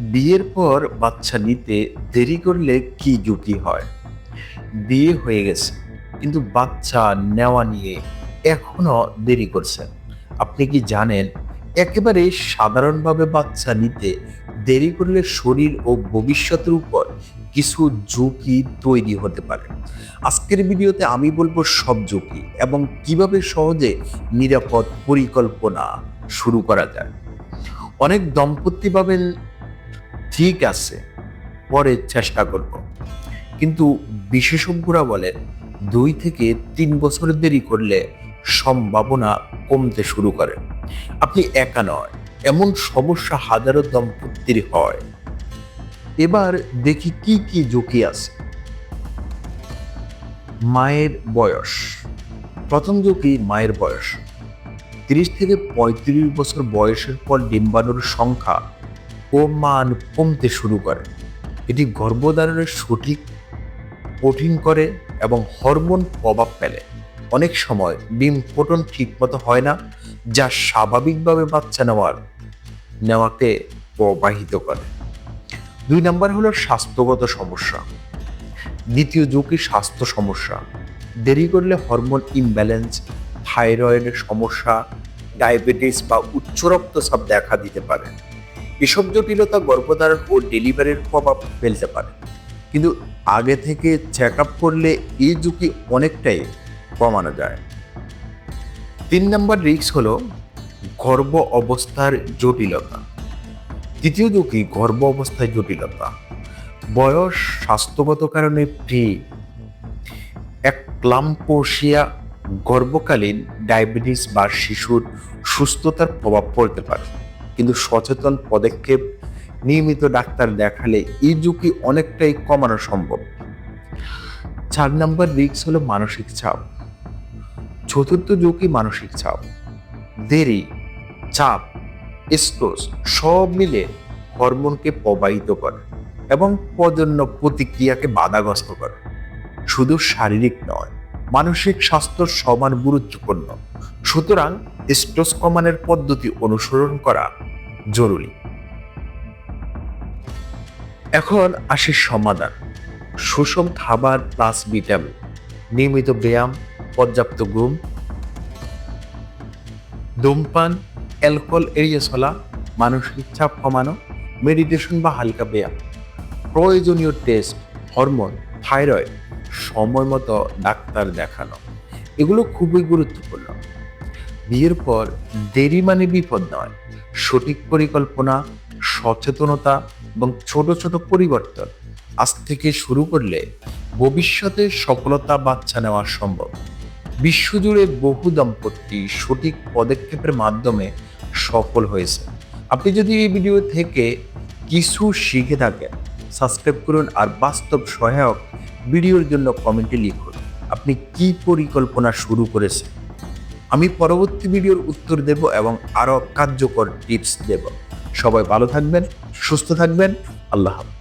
বিয়ের পর বাচ্চা নিতে দেরি করলে কি ঝুঁকি হয়? বিয়ে হয়ে গেছে, কিন্তু বাচ্চা নেওয়া নিয়ে এখনও দেরি করছেন আপনি কি জানেন, একেবারে সাধারণভাবে বাচ্চা নিতে দেরি করলে শরীর ও ভবিষ্যতের উপর কিছু ঝুঁকি তৈরি হতে পারে। আজকের ভিডিওতে আমি বলব সব ঝুঁকি এবং কীভাবে সহজে নিরাপদ পরিকল্পনা শুরু করা যায়। অনেক দম্পতি ভাবেন ঠিক আছে, পরে চেষ্টা করব। কিন্তু বিশেষজ্ঞরা বলেন, দুই থেকে তিন বছর দেরি করলে সম্ভাবনা কমতে শুরু করে। আপনি একা নয়, এমন সমস্যা হাজারো দম্পতির হয়। এবার দেখি কি কি ঝুঁকি আছে। মায়ের বয়স, প্রথম ঝুঁকি মায়ের বয়স। তিরিশ থেকে পঁয়ত্রিশ বছর বয়সের পর ডিম্বাণুর সংখ্যা ও মান কমতে শুরু করে। এটি গর্ভধারণের সঠিক, কঠিন করে এবং হরমোন প্রভাব ফেলে। অনেক সময় ডিম ফোটন ঠিকমতো হয় না, যা স্বাভাবিকভাবে বাচ্চা নেওয়ার, নেওয়াকে প্রবাহিত করে। দুই নম্বর হলো স্বাস্থ্যগত সমস্যা। দ্বিতীয় ঝুঁকি স্বাস্থ্য সমস্যা। দেরি করলে হরমোন ইমব্যালেন্স থাইরয়েডের সমস্যা ডায়াবেটিস বা উচ্চ রক্তচাপ দেখা দিতে পারে। এসব জটিলতা গর্ভধারণ ও ডেলিভারির প্রভাব ফেলতে পারে। কিন্তু আগে থেকে চেক আপ করলে এই ঝুঁকি অনেকটাই কমানো যায়। তিন নম্বর রিস্ক হলো গর্ভ অবস্থার জটিলতা। তৃতীয় ঝুঁকি গর্ভ অবস্থায় জটিলতা। বয়স, স্বাস্থ্যগত কারণে প্রি এক ক্লাম্পোসিয়া গর্ভকালীন ডায়াবেটিস বা শিশুর সুস্থতার প্রভাব পড়তে পারে। কিন্তু সচেতন পদক্ষেপ নিয়মিত ডাক্তার দেখালে এই ঝুঁকি অনেকটাই কমানো সম্ভব। চার নম্বর রিস্ক হলো মানসিক চাপ। চতুর্থ ঝুঁকি মানসিক চাপ। দেরি, চাপ স্ট্রোস সব মিলে হরমোনকে প্রবাহিত করে এবং প্রজন্য প্রতিক্রিয়াকে বাধাগ্রস্ত করে। শুধু শারীরিক নয়, মানসিক স্বাস্থ্য সমান গুরুত্বপূর্ণ। সুতরাং স্ট্রেস কমানোর পদ্ধতি অনুসরণ করা জরুরি। এখন আসি সমাধান। সুষম খাবার প্লাস ভিটামিন নিয়মিত ব্যায়াম, পর্যাপ্ত ঘুম। ধূমপান অ্যালকোহল এড়িয়ে চলা, মানসিক চাপ কমানো মেডিটেশন বা হালকা ব্যায়াম। প্রয়োজনীয় টেস্ট হরমোন থাইরয়েড সময় মতো ডাক্তার দেখানো। এগুলো খুবই গুরুত্বপূর্ণ। বিয়ের পর দেরি মানে বিপদ নয়। সঠিক পরিকল্পনা, সচেতনতা এবং ছোট ছোট পরিবর্তন আজ থেকে শুরু করলে ভবিষ্যতে সফলতা বাচ্চা নেওয়া সম্ভব। বিশ্বজুড়ে বহু দম্পতি সঠিক পদক্ষেপের মাধ্যমে সফল হয়েছে। আপনি যদি এই ভিডিও থেকে কিছু শিখে থাকেন, সাবস্ক্রাইব করুন আর বাস্তব সহায়ক ভিডিওর জন্য কমেন্টে লিখুন, আপনি কি পরিকল্পনা শুরু করেছেন? আমি পরবর্তী ভিডিওর উত্তর দেব এবং আরও কার্যকর টিপস দেব। সবাই ভালো থাকবেন, সুস্থ থাকবেন। আল্লাহ হাফেজ।